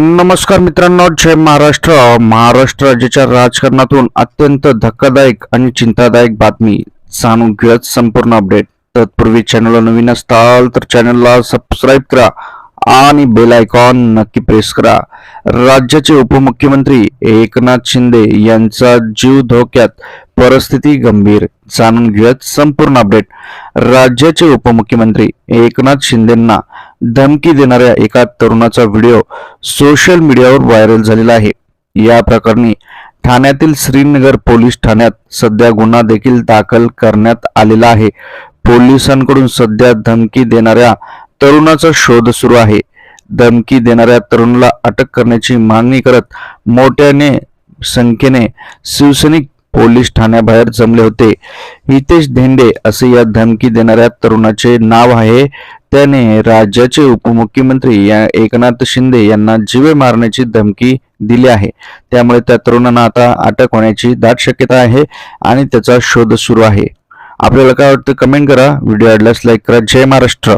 नमस्कार मित्रांनो जय महाराष्ट्र. महाराष्ट्र राज्याच्या राजकारणातून अत्यंत धक्कादायक आणि चिंतादायक बातमी जाणून घेऊयात संपूर्ण अपडेट. तत्पूर्वी चॅनलला नवीन असताल तर चॅनलला सबस्क्राईब करा आणि बेल आयकॉन नक्की प्रेस करा. राज्याचे उपमुख्यमंत्री एकनाथ शिंदे यांचा जीव धोक्यात. परिस्थिती गंभीर. जाणून घेऊयात संपूर्ण अपडेट. राज्याचे उपमुख्यमंत्री एकनाथ शिंदेंना धमकी देणाऱ्या एका तरुणाचा व्हिडिओ सोशल मीडियावर व्हायरल झालेला आहे. या प्रकरणी ठाण्यातील श्रीनगर पोलीस ठाण्यात सध्या गुन्हा देखील दाखल करण्यात आलेला आहे. पोलिसांकडून सध्या धमकी देणाऱ्या तरुणाचा शोध सुरू आहे. धमकी देणाऱ्या तरुणाला अटक करण्याची मागणी करत मोठ्याने संख्येने शिवसैनिक पोलीस ठाण्याबाहेर जमले होते. हितेश धेंडे असे या धमकी देणाऱ्या तरुणाचे नाव आहे. त्याने राज्याचे उपमुख्यमंत्री या एकनाथ शिंदे यांना जीवे मारण्याची धमकी दिली आहे. त्यामुळे त्या तरुणांना आता अटक होण्याची दाट शक्यता आहे आणि त्याचा शोध सुरू आहे. आपल्याला काय वाटतं कमेंट करा. व्हिडिओ आवडल्यास लाईक करा. जय महाराष्ट्र.